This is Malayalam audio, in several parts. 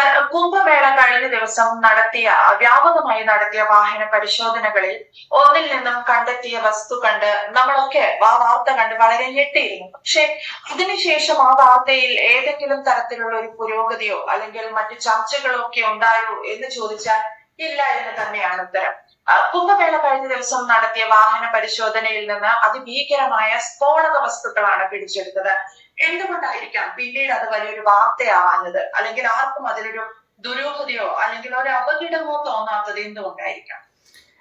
സാർ കുംഭമേള കഴിഞ്ഞ ദിവസം നടത്തിയ വ്യാപകമായി നടത്തിയ വാഹന പരിശോധനകളിൽ ഒന്നിൽ നിന്നും കണ്ടെത്തിയ വസ്തു കണ്ട് നമ്മളൊക്കെ ആ വാർത്ത കണ്ട് വളരെ ഞെട്ടിയിരുന്നു. പക്ഷെ അതിനുശേഷം ആ വാർത്തയിൽ ഏതെങ്കിലും തരത്തിലുള്ള ഒരു പുരോഗതിയോ അല്ലെങ്കിൽ മറ്റു ചർച്ചകളോ ഒക്കെ ഉണ്ടായോ എന്ന് ചോദിച്ചാൽ ഇല്ല എന്ന് തന്നെയാണ് ഉത്തരം. കുംഭമേള കഴിഞ്ഞ ദിവസം നടത്തിയ വാഹന പരിശോധനയിൽ നിന്ന് അതിഭീകരമായ സ്ഫോടക വസ്തുക്കളാണ് പിടിച്ചെടുത്തത്. എന്തുകൊണ്ടായിരിക്കാം പിന്നീട് അത് വലിയൊരു വാർത്തയാവാഞ്ഞത്? അല്ലെങ്കിൽ ആർക്കും അതിലൊരു ദുരൂഹതയോ അല്ലെങ്കിൽ ഒരു അപകടമോ തോന്നാത്തത് എന്തുകൊണ്ടായിരിക്കാം?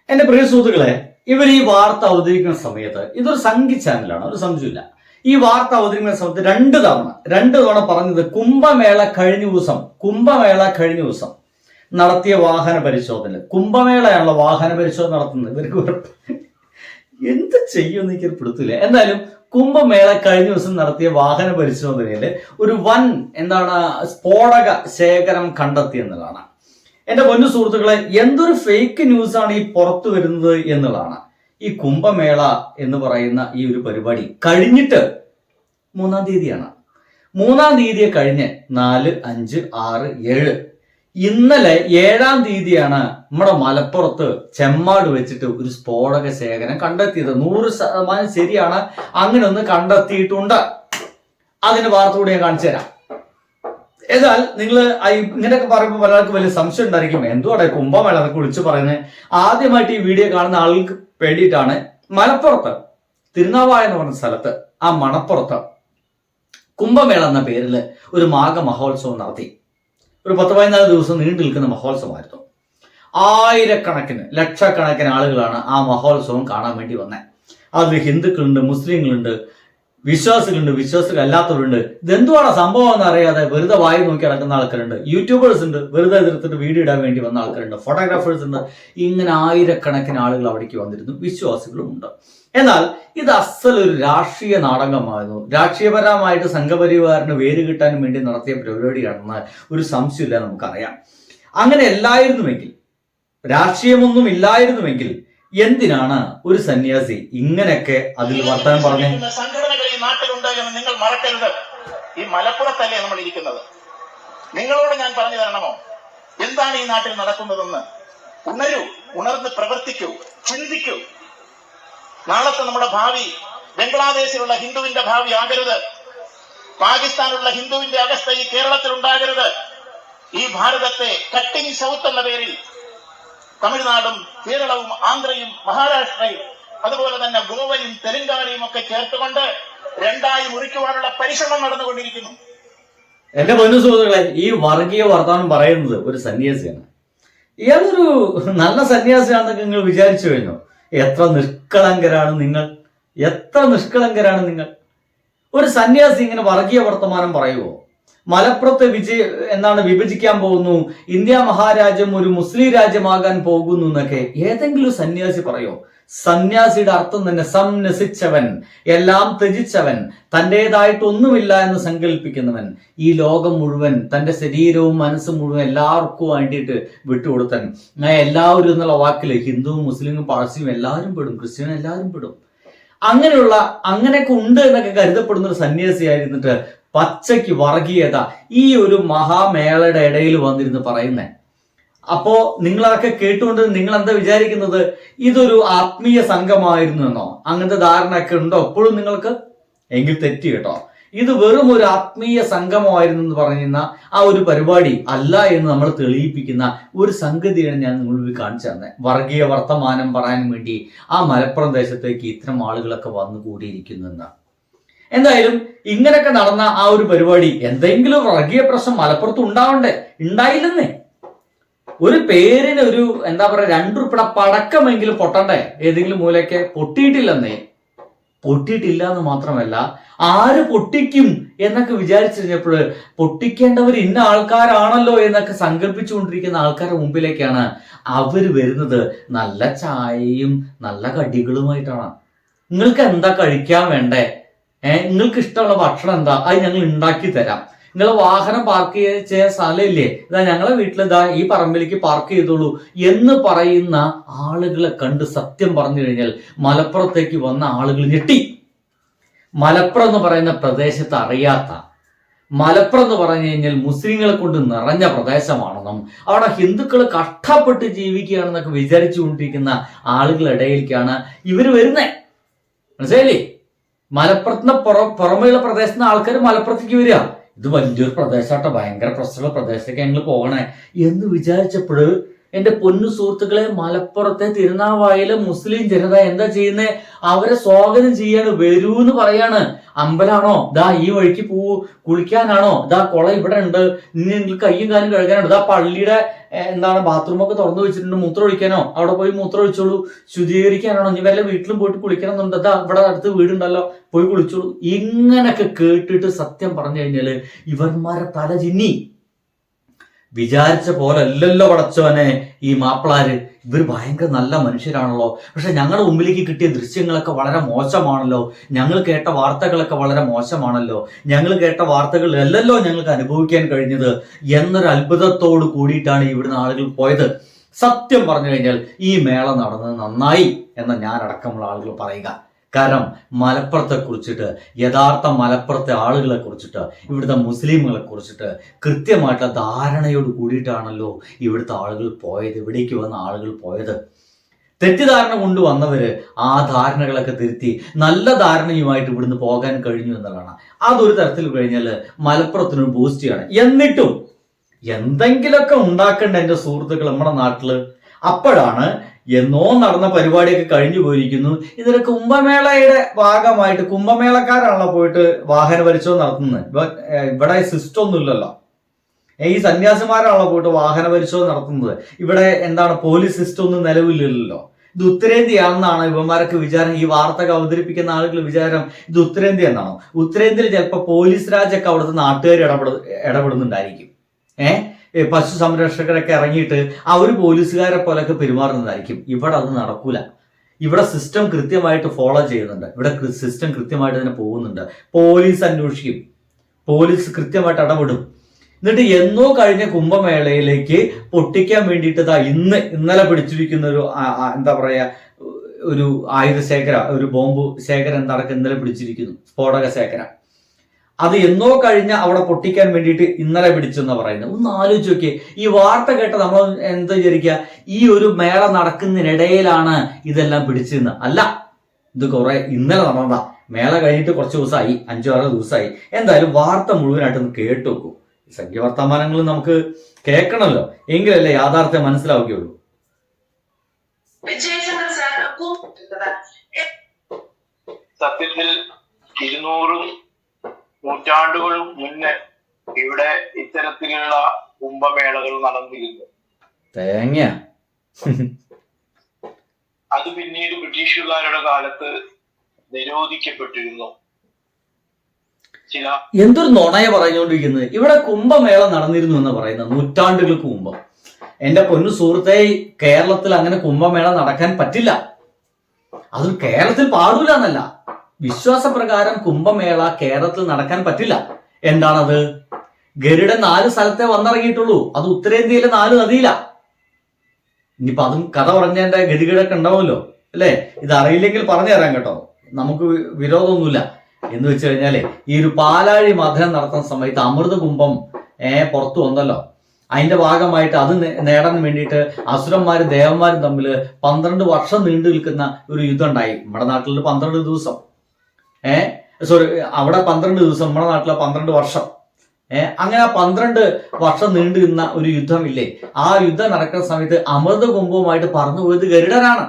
എന്റെ പ്രിയ സുഹൃത്തുക്കളെ ഇവർ ഈ വാർത്ത അവതരിക്കുന്ന സമയത്ത് ഇതൊരു സംഘി ചാനലാണ് ഒരു സംശയമില്ല ഈ വാർത്ത അവതരിക്കുന്ന സമയത്ത് രണ്ട് തവണ രണ്ട് തവണ പറഞ്ഞത് കുംഭമേള കഴിഞ്ഞ ദിവസം കുംഭമേള കഴിഞ്ഞ ദിവസം. നടത്തിയ വാഹന പരിശോധന. കുംഭമേളയാണല്ലോ വാഹന പരിശോധന നടത്തുന്നത്. ഇവർക്ക് എന്ത് ചെയ്യുമെന്ന് എനിക്ക് പിടുത്തില്ല എന്തായാലും കുംഭമേള കഴിഞ്ഞ ദിവസം നടത്തിയ വാഹന പരിശോധനയിൽ ഒരു വൻ എന്താണ് സ്ഫോടക ശേഖരം കണ്ടെത്തി എന്നുള്ളതാണ്. എന്റെ പൊന്നു സുഹൃത്തുക്കളെ എന്തൊരു ഫേക്ക് ന്യൂസ് ആണ് ഈ പുറത്തു വരുന്നത് എന്നുള്ളതാണ്. ഈ കുംഭമേള എന്ന് പറയുന്ന ഈ ഒരു പരിപാടി കഴിഞ്ഞിട്ട് മൂന്നാം തീയതിയാണ്. മൂന്നാം തീയതിയെ കഴിഞ്ഞ് നാല് അഞ്ച് ആറ് ഏഴ് ഇന്നലെ ഏഴാം തീയതിയാണ് നമ്മുടെ മലപ്പുറത്ത് ചെമ്മാട് വെച്ചിട്ട് ഒരു സ്ഫോടക ശേഖരം കണ്ടെത്തിയത്. നൂറ് ശതമാനം ശരിയാണ്. അങ്ങനെ ഒന്ന് കണ്ടെത്തിയിട്ടുണ്ട്. അതിന് വാർത്ത കൂടി ഞാൻ കാണിച്ചു തരാം. എന്നാൽ നിങ്ങൾ ഇങ്ങനെയൊക്കെ പറയുമ്പോൾ പലർക്കും വലിയ സംശയം ഉണ്ടായിരിക്കും. എന്തുവാടെ കുംഭമേള എന്നൊക്കെ വിളിച്ചു പറയുന്നത്? ആദ്യമായിട്ട് ഈ വീഡിയോ കാണുന്ന ആൾക്ക് വേണ്ടിയിട്ടാണ് മലപ്പുറത്ത് തിരുനാവായ എന്ന് പറഞ്ഞ സ്ഥലത്ത് ആ മണപ്പുറത്ത് കുംഭമേള എന്ന പേരിൽ ഒരു മാഘ മഹോത്സവം നടത്തി. ഒരു പത്ത് പതിനാല് ദിവസം നീണ്ടു നിൽക്കുന്ന മഹോത്സവമായിരുന്നു. ആയിരക്കണക്കിന് ലക്ഷക്കണക്കിന് ആളുകളാണ് ആ മഹോത്സവം കാണാൻ വേണ്ടി വന്നത് അതിൽ ഹിന്ദുക്കളുണ്ട് മുസ്ലിങ്ങളുണ്ട് വിശ്വാസികളുണ്ട് വിശ്വാസികൾ അല്ലാത്തവരുണ്ട് ഇതെന്തുവാണ് സംഭവം എന്ന് അറിയാതെ വെറുതെ വായി നോക്കി നടക്കുന്ന ആൾക്കാരുണ്ട്. യൂട്യൂബേഴ്സ് ഉണ്ട് വെറുതെ എതിർത്തിട്ട് വീഡിയോ ഇടാൻ വേണ്ടി വന്ന ആൾക്കാരുണ്ട്. ഫോട്ടോഗ്രാഫേഴ്സ് ഉണ്ട് ഇങ്ങനെ ആയിരക്കണക്കിന് ആളുകൾ അവിടേക്ക് വന്നിരുന്നു. വിശ്വാസികളും ഉണ്ട്. എന്നാൽ ഇത് അസലൊരു രാഷ്ട്രീയ നാടകമായിരുന്നു. രാഷ്ട്രീയപരമായിട്ട് സംഘപരിവാറിന് വേര് കിട്ടാൻ വേണ്ടി നടത്തിയ പരിപാടിയാണെന്ന് ഒരു സംശയമില്ല നമുക്കറിയാം. അങ്ങനെ അല്ലായിരുന്നുവെങ്കിൽ രാഷ്ട്രീയമൊന്നും ഇല്ലായിരുന്നുവെങ്കിൽ എന്തിനാണ് ഒരു സന്യാസി ഇങ്ങനെയൊക്കെ അതിൽ വർത്തമാനം പറഞ്ഞേ? ശ്രമിക്കുന്ന സംഘടനകൾ ഈ നാട്ടിലുണ്ട് എന്ന് നിങ്ങൾ മറക്കരുത്. ഈ മലപ്പുറത്തല്ലേ നമ്മൾ ഇരിക്കുന്നത്. നിങ്ങളോട് ഞാൻ പറഞ്ഞു തരണമോ? എന്താണ് ഈ നാട്ടിൽ നടക്കുന്നതെന്ന്? ഉണരൂ ഉണർന്ന് പ്രവർത്തിക്കൂ ചിന്തിക്കൂ. നാളത്തെ നമ്മുടെ ഭാവി ബംഗ്ലാദേശിലുള്ള ഹിന്ദുവിന്റെ ഭാവി ആകരുത്. പാകിസ്ഥാനുള്ള ഹിന്ദുവിന്റെ അവസ്ഥ ഈ കേരളത്തിൽ ഉണ്ടാകരുത്. ഈ ഭാരതത്തെ കട്ടിങ് സൗത്ത് എന്ന പേരിൽ തമിഴ്നാടും കേരളവും ആന്ധ്രയും മഹാരാഷ്ട്രയും അതുപോലെ തന്നെ ഗോവയും തെലങ്കാനയും ഒക്കെ ചേർത്തുകൊണ്ട് രണ്ടായി മുറിക്കുവാനുള്ള പരിശ്രമം നടന്നുകൊണ്ടിരിക്കുന്നു. എന്റെ പൊന്നു സുഹൃത്തുക്കളെ ഈ വർഗീയ വർത്തമാനം പറയുന്നത് ഒരു സന്യാസിയാണ്. ഇയാളൊരു നല്ല സന്യാസിയാണെന്നൊക്കെ നിങ്ങൾ വിചാരിച്ചു കഴിഞ്ഞു? എത്ര നിഷ്കളങ്കരാണ് നിങ്ങൾ? എത്ര നിഷ്കളങ്കരാണ് നിങ്ങൾ? ഒരു സന്യാസി ഇങ്ങനെ വർഗീയ വർത്തമാനം പറയുമോ മലപ്പുറത്ത് വിജയ എന്നാണ് വിഭജിക്കാൻ പോകുന്നു. ഇന്ത്യ മഹാരാജ്യം ഒരു മുസ്ലിം രാജ്യമാകാൻ പോകുന്നു എന്നൊക്കെ ഏതെങ്കിലും സന്യാസി പറയോ? സന്യാസിയുടെ അർത്ഥം തന്നെ സംനസിച്ചവൻ എല്ലാം ത്യജിച്ചവൻ തന്റെതായിട്ടൊന്നുമില്ല എന്ന് സങ്കല്പിക്കുന്നവൻ ഈ ലോകം മുഴുവൻ തന്റെ ശരീരവും മനസ്സും മുഴുവൻ എല്ലാവർക്കും വേണ്ടിയിട്ട് വിട്ടുകൊടുത്തൻ എല്ലാവരും എന്നുള്ള വാക്കിൽ ഹിന്ദുവും മുസ്ലിമും പാഴ്സിയും എല്ലാവരും പെടും ക്രിസ്ത്യനും എല്ലാവരും പെടും. അങ്ങനെയുള്ള അങ്ങനെയൊക്കെ ഉണ്ട് എന്നൊക്കെ കരുതപ്പെടുന്ന ഒരു സന്യാസിയായിരുന്നിട്ട് പച്ചയ്ക്ക് വർഗീയത ഈ ഒരു മഹാമേളയുടെ ഇടയിൽ വന്നിരുന്ന് പറയുന്നേ. അപ്പോ നിങ്ങളതൊക്കെ കേട്ടുകൊണ്ട് നിങ്ങൾ എന്താ വിചാരിക്കുന്നത്? ഇതൊരു ആത്മീയ സംഘമായിരുന്നു എന്നോ? അങ്ങനത്തെ ധാരണയൊക്കെ ഉണ്ടോ എപ്പോഴും നിങ്ങൾക്ക്? എങ്കിൽ തെറ്റി കേട്ടോ. ഇത് വെറും ഒരു ആത്മീയ സംഗമമായിരുന്നു എന്ന് പറയുന്ന ആ ഒരു പരിപാടി അല്ല എന്ന് നമ്മൾ തെളിയിപ്പിക്കുന്ന ഒരു സംഗതിയാണ് ഞാൻ നിങ്ങളിൽ കാണിച്ചു തന്നെ. വർഗീയ വർത്തമാനം പറയാൻ വേണ്ടി ആ മലപ്പുറം ദേശത്തേക്ക് ഇത്തരം ആളുകളൊക്കെ വന്നു കൂടിയിരിക്കുന്നെന്ന് എന്തായാലും ഇങ്ങനെയൊക്കെ നടന്ന ആ ഒരു പരിപാടി എന്തെങ്കിലും വർഗീയ പ്രശ്നം മലപ്പുറത്ത് ഉണ്ടാവണ്ടേ? ഉണ്ടായില്ലെന്നേ. ഒരു പേരിന് ഒരു എന്താ പറയാ രണ്ടുറുപ്പിട പടക്കമെങ്കിലും പൊട്ടണ്ടേ? ഏതെങ്കിലും മൂലയ്ക്ക് പൊട്ടിയിട്ടില്ലെന്നേ. പൊട്ടിയിട്ടില്ല എന്ന് മാത്രമല്ല ആര് പൊട്ടിക്കും എന്നൊക്കെ വിചാരിച്ചിരുന്നപ്പോൾ പൊട്ടിക്കേണ്ടവർ ഇന്ന ആൾക്കാരാണല്ലോ എന്നൊക്കെ സങ്കല്പിച്ചുകൊണ്ടിരിക്കുന്ന ആൾക്കാരുടെ മുമ്പിലേക്കാണ് അവർ വരുന്നത്. നല്ല ചായയും നല്ല കടികളുമായിട്ടാണ്. നിങ്ങൾക്ക് എന്താ കഴിക്കാൻ വേണ്ടേ? ഏഹ് നിങ്ങൾക്ക് ഇഷ്ടമുള്ള ഭക്ഷണം എന്താ? അത് ഞങ്ങൾ ഉണ്ടാക്കി തരാം. നിങ്ങൾ വാഹനം പാർക്ക് ചെയ്യാൻ സ്ഥലമില്ലേ? ഇതാ ഞങ്ങളെ വീട്ടിൽ ഇതാ ഈ പറമ്പിലേക്ക് പാർക്ക് ചെയ്തോളൂ എന്ന് പറയുന്ന ആളുകളെ കണ്ട് സത്യം പറഞ്ഞു കഴിഞ്ഞാൽ മലപ്പുറത്തേക്ക് വന്ന ആളുകൾ ഞെട്ടി. മലപ്പുറം എന്ന് പറയുന്ന പ്രദേശത്ത് അറിയാത്ത മലപ്പുറം എന്ന് പറഞ്ഞു കഴിഞ്ഞാൽ മുസ്ലിങ്ങളെ കൊണ്ട് നിറഞ്ഞ പ്രദേശമാണെന്നും അവിടെ ഹിന്ദുക്കൾ കഷ്ടപ്പെട്ട് ജീവിക്കുകയാണെന്നൊക്കെ വിചാരിച്ചുകൊണ്ടിരിക്കുന്ന ആളുകളുടെ ഇടയിലേക്കാണ് ഇവർ വരുന്നത് മനസ്സിലായില്ലേ? മലപ്പുറത്തിന് പുറ പുറമെയുള്ള പ്രദേശത്ത് നിന്ന് ആൾക്കാർ മലപ്പുറത്തേക്ക് വരിക. ഇത് വലിയൊരു പ്രദേശമാട്ടോ ഭയങ്കര പ്രശ്നമുള്ള പ്രദേശത്തേക്ക് ഞങ്ങൾ പോകണേ. എന്ന് വിചാരിച്ചപ്പോൾ എന്റെ പൊന്നു സുഹൃത്തുക്കളെ മലപ്പുറത്തെ തിരുനാവായിലെ മുസ്ലിം ജനത എന്താ ചെയ്യുന്നേ? അവരെ സ്വാഗതം ചെയ്യാണ്. വരൂ എന്ന് പറയാണ്. അമ്പലാണോ? ദാ ഈ വഴിക്ക് പോവൂ കുളിക്കാനാണോ? ദാ കുളം ഇവിടെ ഉണ്ട്. ഇനി നിങ്ങൾക്ക് കയ്യും കാലും കഴുകാനുണ്ട്. ദാ പള്ളിയുടെ എന്താണ് എന്താണ് ബാത്റൂമൊക്കെ തുറന്നു വെച്ചിട്ടുണ്ട്. മൂത്രം ഒഴിക്കാനോ? അവിടെ പോയി മൂത്രം ഒഴിച്ചോളൂ. ശുചീകരിക്കാനാണോ ഇനി വല്ല വീട്ടിലും പോയിട്ട് കുളിക്കണം എന്നുണ്ട് ദാ ഇവിടെ അടുത്ത് വീടുണ്ടല്ലോ. പോയി കുളിച്ചോളൂ ഇങ്ങനൊക്കെ കേട്ടിട്ട് സത്യം പറഞ്ഞു കഴിഞ്ഞാൽ ഇവന്മാരെ തല ചിന്നി. വിചാരിച്ച പോലെ അല്ലല്ലോ പടച്ചവനെ ഈ മാപ്പിളാര്. ഇവർ ഭയങ്കര നല്ല മനുഷ്യരാണല്ലോ. പക്ഷെ ഞങ്ങളുടെ മുമ്പിലേക്ക് കിട്ടിയ ദൃശ്യങ്ങളൊക്കെ വളരെ മോശമാണല്ലോ. ഞങ്ങൾ കേട്ട വാർത്തകളൊക്കെ വളരെ മോശമാണല്ലോ. ഞങ്ങൾ കേട്ട വാർത്തകൾ അല്ലല്ലോ ഞങ്ങൾക്ക് അനുഭവിക്കാൻ കഴിഞ്ഞത് എന്നൊരു അത്ഭുതത്തോട് കൂടിയിട്ടാണ് ഇവിടുന്ന് ആളുകൾ പോയത്. സത്യം പറഞ്ഞു കഴിഞ്ഞാൽ ഈ മേള നടന്നത് നന്നായി എന്ന ഞാനടക്കമുള്ള ആളുകൾ പറയുക. കാരണം മലപ്പുറത്തെ കുറിച്ചിട്ട് യഥാർത്ഥ മലപ്പുറത്തെ ആളുകളെ കുറിച്ചിട്ട് ഇവിടുത്തെ മുസ്ലിമുകളെ കുറിച്ചിട്ട് കൃത്യമായിട്ടുള്ള ധാരണയോട് കൂടിയിട്ടാണല്ലോ ഇവിടുത്തെ ആളുകൾ പോയത് ഇവിടേക്ക് വന്ന ആളുകൾ പോയത്. തെറ്റിദ്ധാരണ കൊണ്ടുവന്നവര് ആ ധാരണകളൊക്കെ തിരുത്തി നല്ല ധാരണയുമായിട്ട് ഇവിടുന്ന് പോകാൻ കഴിഞ്ഞു എന്നുള്ളതാണ്. അതൊരു തരത്തിൽ കഴിഞ്ഞാൽ മലപ്പുറത്തിനൊരു ബൂസ്റ്റിയാണ് എന്നിട്ടും എന്തെങ്കിലുമൊക്കെ ഉണ്ടാക്കേണ്ട എന്റെ സുഹൃത്തുക്കൾ നമ്മുടെ നാട്ടിൽ അപ്പോഴാണ് എന്നോ നടന്ന പരിപാടിയൊക്കെ കഴിഞ്ഞു പോയിരിക്കുന്നു. ഇതൊരു കുംഭമേളയുടെ ഭാഗമായിട്ട് കുംഭമേളക്കാരാണല്ലോ പോയിട്ട് വാഹന പരിശോധന നടത്തുന്നത്. ഇവിടെ സിസ്റ്റം ഒന്നുമില്ലല്ലോ. ഈ സന്യാസിമാരാണല്ലോ പോയിട്ട് വാഹന പരിശോധന നടത്തുന്നത്. ഇവിടെ എന്താണ് പോലീസ് സിസ്റ്റം ഒന്നും നിലവിലില്ലല്ലോ. ഇത് ഉത്തരേന്ത്യയാണെന്നാണ് ഇവന്മാരൊക്കെ വിചാരം? ഈ വാർത്തകൾ അവതരിപ്പിക്കുന്ന ആളുകൾ വിചാരം ഇത് ഉത്തരേന്ത്യ എന്നാണോ ഉത്തരേന്ത്യയിൽ ചിലപ്പോൾ പോലീസ് രാജൊക്കെ അവിടുത്തെ നാട്ടുകാർ ഇടപെട ഇടപെടുന്നുണ്ടായിരിക്കും. ഏഹ് പശു സംരക്ഷകരൊക്കെ ഇറങ്ങിയിട്ട് ആ ഒരു പോലീസുകാരെ പോലൊക്കെ പെരുമാറുന്നതായിരിക്കും. ഇവിടെ അത് നടക്കൂല. ഇവിടെ സിസ്റ്റം കൃത്യമായിട്ട് ഫോളോ ചെയ്യുന്നുണ്ട്. ഇവിടെ സിസ്റ്റം കൃത്യമായിട്ട് തന്നെ പോകുന്നുണ്ട്. പോലീസ് അന്വേഷിക്കും. പോലീസ് കൃത്യമായിട്ട് ഇടപെടും. എന്നിട്ട് എന്നോ കഴിഞ്ഞ കുംഭമേളയിലേക്ക് പൊട്ടിക്കാൻ വേണ്ടിയിട്ട് ഇന്ന് ഇന്നലെ പിടിച്ചിരിക്കുന്ന ഒരു എന്താ പറയാ ഒരു ആയുധ ശേഖര ഒരു ബോംബ് ശേഖരം നടക്ക ഇന്നലെ പിടിച്ചിരിക്കുന്നു. സ്ഫോടക ശേഖര. അത് എന്നോ കഴിഞ്ഞ അവിടെ പൊട്ടിക്കാൻ വേണ്ടിയിട്ട് ഇന്നലെ പിടിച്ചെന്ന് പറയുന്നത്. ഒന്ന് ആലോചിച്ച് നോക്കിയേ. ഈ വാർത്ത കേട്ട നമ്മൾ എന്താ വിചാരിക്കുക? ഈ ഒരു മേള നടക്കുന്നതിനിടയിലാണ് ഇതെല്ലാം പിടിച്ചിരുന്നത് അല്ല ഇത് കുറെ ഇന്നലെ നടന്നതാ. മേള കഴിഞ്ഞിട്ട് കുറച്ച് ദിവസമായി അഞ്ചോ ആറോ ദിവസമായി. എന്തായാലും വാർത്ത മുഴുവനായിട്ട് ഒന്ന് കേട്ടു നോക്കൂ സംഖ്യ വർത്തമാനങ്ങൾ നമുക്ക് കേൾക്കണമല്ലോ. എങ്കിലല്ലേ യാഥാർത്ഥ്യം മനസ്സിലാവുകയുള്ളൂ. സത്യത്തിൽ ഇരുന്നൂറ് നൂറ്റാണ്ടുകൾ മുന്നേ ഇവിടെ ഇത്തരത്തിലുള്ള കുംഭമേളകൾ നടന്നിരുന്നു. തേങ്ങ. അത് പിന്നീട് ബ്രിട്ടീഷുകാരുടെ കാലത്ത് നിരോധിക്കപ്പെട്ടിരുന്നു. ചില എന്തൊരു നുണയ പറഞ്ഞുകൊണ്ടിരിക്കുന്നത്? ഇവിടെ കുംഭമേള നടന്നിരുന്നു എന്ന് പറയുന്നത്. നൂറ്റാണ്ടുകൾക്ക് മുമ്പ്. എന്റെ പൊന്നു സുഹൃത്തെ കേരളത്തിൽ അങ്ങനെ കുംഭമേള നടക്കാൻ പറ്റില്ല. അത് കേരളത്തിൽ പാടൂല എന്നല്ല. വിശ്വാസപ്രകാരം കുംഭമേള കേരളത്തിൽ നടക്കാൻ പറ്റില്ല. എന്താണത്? ഗരുഡൻ നാല് സ്ഥലത്തെ വന്നിറങ്ങിയിട്ടുള്ളൂ. അത് ഉത്തരേന്ത്യയിലെ നാല് നദിയില. ഇനിയിപ്പൊ അതും കഥ പറഞ്ഞതിന്റെ ഗതികേടൊക്കെ ഉണ്ടാവുമല്ലോ അല്ലേ? ഇത് അറിയില്ലെങ്കിൽ പറഞ്ഞു തരാം കേട്ടോ. നമുക്ക് വിരോധമൊന്നുമില്ല. എന്ന് വെച്ച് കഴിഞ്ഞാൽ ഈ ഒരു പാലാഴി മധനം നടത്തുന്ന സമയത്ത് അമൃത കുംഭം ഏ പുറത്തു വന്നല്ലോ. അതിന്റെ ഭാഗമായിട്ട് അത് നേടാൻ വേണ്ടിയിട്ട് അസുരന്മാരും ദേവന്മാരും തമ്മിൽ പന്ത്രണ്ട് വർഷം നീണ്ടു നിൽക്കുന്ന ഒരു യുദ്ധം ഉണ്ടായി. നമ്മുടെ നാട്ടിൽ പന്ത്രണ്ട് ദിവസം. ഏ? സോറി അവിടെ പന്ത്രണ്ട് ദിവസം നമ്മുടെ നാട്ടിലെ പന്ത്രണ്ട് വർഷം. ഏഹ് അങ്ങനെ ആ പന്ത്രണ്ട് വർഷം നീണ്ടു നിന്ന ഒരു യുദ്ധമില്ലേ? ആ യുദ്ധം നടക്കുന്ന സമയത്ത് അമൃത കുംഭവുമായിട്ട് പറന്നു പോയത് ഗരുഡനാണ്.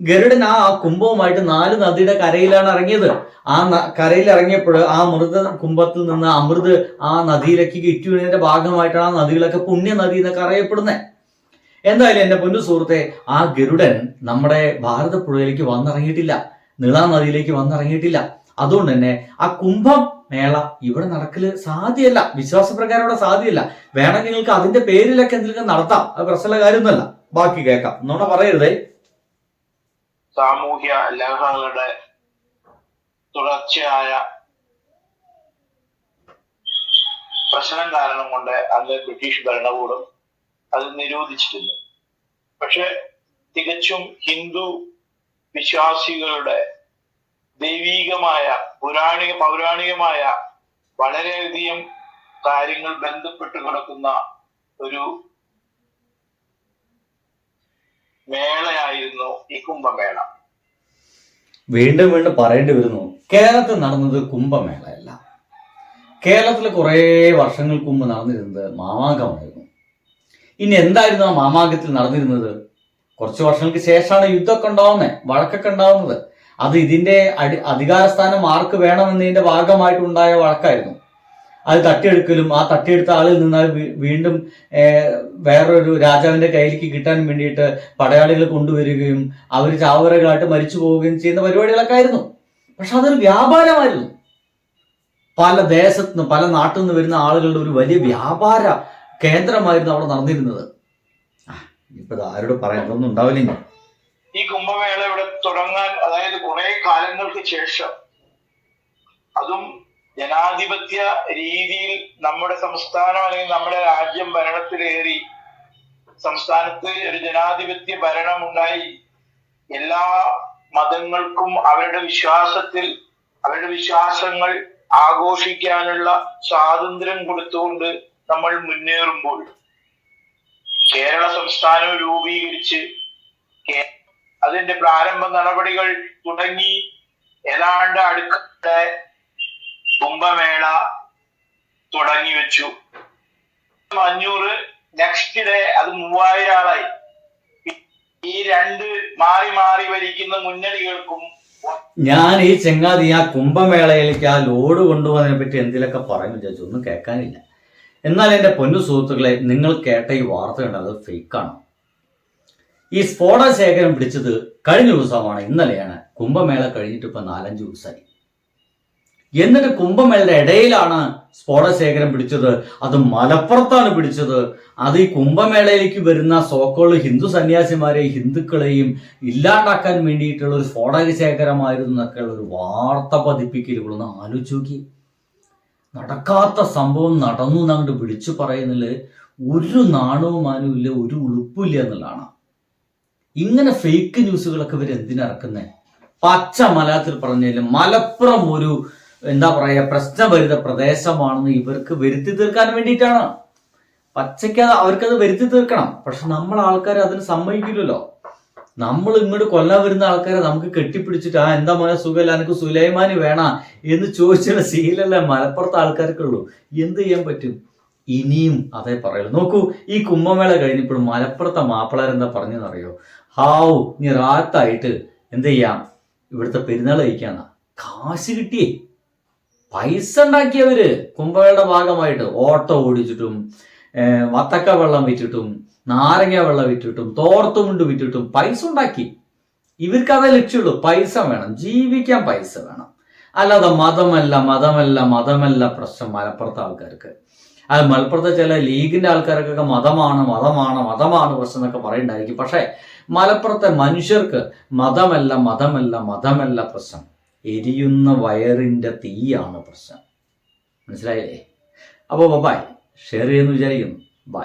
ഗരുഡൻ ആ കുംഭവുമായിട്ട് നാല് നദിയുടെ കരയിലാണ് ഇറങ്ങിയത്. ആ കരയിൽ ഇറങ്ങിയപ്പോൾ ആ മൃത കുംഭത്തിൽ നിന്ന് അമൃത് ആ നദിയിലേക്ക് ഇറ്റുവിനതിന്റെ ഭാഗമായിട്ടാണ് ആ നദികളൊക്കെ പുണ്യ നദി എന്നൊക്കെ അറിയപ്പെടുന്നത് എന്തായാലും എന്റെ പൊന്നു സുഹൃത്തെ ആ ഗരുഡൻ നമ്മുടെ ഭാരതപ്പുഴയിലേക്ക് വന്നിറങ്ങിയിട്ടില്ല. നീളാ നദിയിലേക്ക് വന്നിറങ്ങിയിട്ടില്ല. അതുകൊണ്ട് തന്നെ ആ കുംഭം മേള ഇവിടെ നടക്കൽ സാധ്യമല്ല വിശ്വാസപ്രകാരം ഇവിടെ സാധ്യല്ല. വേണമെങ്കിൽ നിങ്ങൾക്ക് അതിന്റെ പേരിലൊക്കെ എന്തെങ്കിലും നടത്താം. അത് പ്രശ്നമുള്ള കാര്യമൊന്നുമല്ല. ബാക്കി കേൾക്കാം. എന്നോട് പറയരുതേ. സാമൂഹ്യ ലഹങ്ങളുടെ തുടർച്ചയായ പ്രശ്നം കാരണം കൊണ്ട് അന്ന് ബ്രിട്ടീഷ് ഭരണകൂടം അത് നിരോധിച്ചിരുന്നു പക്ഷെ തികച്ചും ഹിന്ദു വിശ്വാസികളുടെ ദൈവീകമായ പുരാണിക പൗരാണികമായ വളരെയധികം കാര്യങ്ങൾ ബന്ധപ്പെട്ട് കിടക്കുന്ന ഒരു മേളയായിരുന്നു ഈ കുംഭമേള. വീണ്ടും വീണ്ടും പറയേണ്ടി വരുന്നു കേരളത്തിൽ നടന്നത് കുംഭമേളയല്ല. കേരളത്തിൽ കുറേ വർഷങ്ങൾക്ക് മുമ്പ് നടന്നിരുന്നത് മാമാങ്കമായിരുന്നു. ഇനി എന്തായിരുന്നു ആ മാമാങ്കത്തിൽ നടന്നിരുന്നത്? കുറച്ച് വർഷങ്ങൾക്ക് ശേഷമാണ് യുദ്ധമൊക്കെ ഉണ്ടാവുന്നത് വഴക്കൊക്കെ ഉണ്ടാവുന്നത്. അത് ഇതിന്റെ അടി അധികാരസ്ഥാനം ആർക്ക് വേണമെന്നതിന്റെ ഭാഗമായിട്ടുണ്ടായ വഴക്കായിരുന്നു. അത് തട്ടിയെടുക്കലും ആ തട്ടിയെടുത്ത ആളിൽ നിന്ന് അത് വീണ്ടും വേറൊരു രാജാവിന്റെ കയ്യിലേക്ക് കിട്ടാൻ വേണ്ടിയിട്ട് പടയാളികൾ കൊണ്ടുവരികയും അവർ ചാവറകളായിട്ട് മരിച്ചു പോവുകയും ചെയ്യുന്ന പരിപാടികളൊക്കെ ആയിരുന്നു. പക്ഷെ അതൊരു വ്യാപാരമായിരുന്നു. പല ദേശത്തു നിന്ന് പല നാട്ടിൽ നിന്ന് വരുന്ന ആളുകളുടെ ഒരു വലിയ വ്യാപാര കേന്ദ്രമായിരുന്നു അവിടെ നടന്നിരുന്നത്. ഇപ്പൊ ആരോട് പറയാൻ ഒന്നും ഉണ്ടാവില്ല ഈ കുംഭമേള തുടങ്ങാൻ അതായത് കുറെ കാലങ്ങൾക്ക് ശേഷം അതും ജനാധിപത്യ രീതിയിൽ നമ്മുടെ സംസ്ഥാനം അല്ലെങ്കിൽ നമ്മുടെ രാജ്യം ഭരണത്തിലേറി സംസ്ഥാനത്ത് ഒരു ജനാധിപത്യ ഭരണം ഉണ്ടായി എല്ലാ മതങ്ങൾക്കും അവരുടെ വിശ്വാസത്തിൽ അവരുടെ വിശ്വാസങ്ങൾ ആഘോഷിക്കാനുള്ള സ്വാതന്ത്ര്യം കൊടുത്തുകൊണ്ട് നമ്മൾ മുന്നേറുമ്പോൾ കേരള സംസ്ഥാനം രൂപീകരിച്ച് കേ- അതിന്റെ പ്രാരംഭ നടപടികൾ തുടങ്ങി. ഏതാണ്ട് അടുക്ക കുംഭമേള തുടങ്ങി വെച്ചു. അഞ്ഞൂറ് നെക്സ്റ്റ് ഡേ അത് മൂവായിരം ആളായി. ഈ രണ്ട് മാറി മാറി ഭരിക്കുന്ന മുന്നണികൾക്കും ഞാൻ ഈ ചെങ്ങാതി ആ കുംഭമേളയിലേക്ക് ആ ലോഡ് കൊണ്ടുപോകുന്നതിനെ പറ്റി എന്തിലൊക്കെ പറയും വിചാരിച്ചു ഒന്നും കേൾക്കാനില്ല. എന്നാൽ എന്റെ പൊന്നു സുഹൃത്തുക്കളെ നിങ്ങൾ കേട്ട ഈ വാർത്ത കണ്ടത് ഫേക്കാണ് ഈ സ്ഫോടക ശേഖരം പിടിച്ചത് കഴിഞ്ഞ ദിവസമാണ് ഇന്നലെയാണ്. കുംഭമേള കഴിഞ്ഞിട്ട് ഇപ്പൊ നാലഞ്ച് ദിവസമായി. എന്നിട്ട് കുംഭമേളയുടെ ഇടയിലാണ് സ്ഫോടക ശേഖരം പിടിച്ചത്. അത് മലപ്പുറത്താണ് പിടിച്ചത്. അത് ഈ കുംഭമേളയിലേക്ക് വരുന്ന സോക്കോൾ ഹിന്ദു സന്യാസിമാരെയും ഹിന്ദുക്കളെയും ഇല്ലാണ്ടാക്കാൻ വേണ്ടിയിട്ടുള്ള ഒരു സ്ഫോടക ശേഖരമായിരുന്നു എന്നൊക്കെയുള്ള ഒരു വാർത്ത പതിപ്പിക്കലുകളൊന്ന് ആലോചിച്ച് നടക്കാത്ത സംഭവം നടന്നു എന്നങ്ങോട്ട് വിളിച്ചു പറയുന്നതിൽ ഒരു നാണവും മാനവും ഇല്ല ഒരു ഉളുപ്പില്ല എന്നുള്ളതാണ്. ഇങ്ങനെ ഫേക്ക് ന്യൂസുകളൊക്കെ ഇവർ എന്തിനിറക്കുന്നത് പച്ച മലയാളത്തിൽ പറഞ്ഞാലും മലപ്പുറം ഒരു എന്താ പറയുക പ്രശ്നഭരിത പ്രദേശമാണെന്ന് ഇവർക്ക് വരുത്തി തീർക്കാൻ വേണ്ടിയിട്ടാണ്. പച്ചയ്ക്ക് അത് അവർക്കത് വരുത്തി തീർക്കണം. പക്ഷെ നമ്മൾ ആൾക്കാർ അതിന് സമ്മതിക്കില്ലല്ലോ. നമ്മൾ ഇങ്ങോട്ട് കൊല്ലാൻ വരുന്ന ആൾക്കാരെ നമുക്ക് കെട്ടിപ്പിടിച്ചിട്ട് ആ എന്താ മോനെ സുഖമില്ല എനിക്ക് സുലൈമാനി വേണ എന്ന് ചോദിച്ചുള്ള സീലല്ലേ മലപ്പുറത്തെ ആൾക്കാർക്കുള്ളൂ. എന്ത് ചെയ്യാൻ പറ്റും? ഇനിയും അതേ പറയുള്ളൂ. നോക്കൂ ഈ കുംഭമേള കഴിഞ്ഞപ്പോഴും മലപ്പുറത്തെ മാപ്പിളാരെന്താ പറഞ്ഞെന്നറിയോ ഹാവു നീ റാത്തായിട്ട് എന്ത് ചെയ്യാം? ഇവിടുത്തെ പെരുന്നാൾ കഴിക്കാന്ന. കാശ് കിട്ടിയേ. പൈസ ഉണ്ടാക്കിയവര് കുംഭമേളയുടെ ഭാഗമായിട്ട് ഓട്ടോ ഓടിച്ചിട്ടും വത്തക്ക വെള്ളം വിറ്റിട്ടും നാരങ്ങ വെള്ളം വിറ്റിട്ടും തോർത്തുമുണ്ട് വിറ്റിട്ടും പൈസ ഉണ്ടാക്കി. ഇവർക്ക് അതേ ലക്ഷ്യമുള്ളൂ. പൈസ വേണം. ജീവിക്കാൻ പൈസ വേണം. അല്ലാതെ മതമല്ല മതമല്ല മതമല്ല പ്രശ്നം മലപ്പുറത്തെ ആൾക്കാർക്ക്. അത് മലപ്പുറത്തെ ചില ലീഗിന്റെ ആൾക്കാർക്കൊക്കെ മതമാണ് മതമാണ് മതമാണ് പ്രശ്നം എന്നൊക്കെ പറയുണ്ടായിരിക്കും പക്ഷേ മലപ്പുറത്തെ മനുഷ്യർക്ക് മതമല്ല മതമല്ല മതമല്ല പ്രശ്നം. എരിയുന്ന വയറിന്റെ തീയാണ് പ്രശ്നം. മനസ്സിലായില്ലേ? അപ്പോൾ ബൈ ഷെയർ ചെയ്യുന്നു വിചാരിക്കുന്നു. ബൈ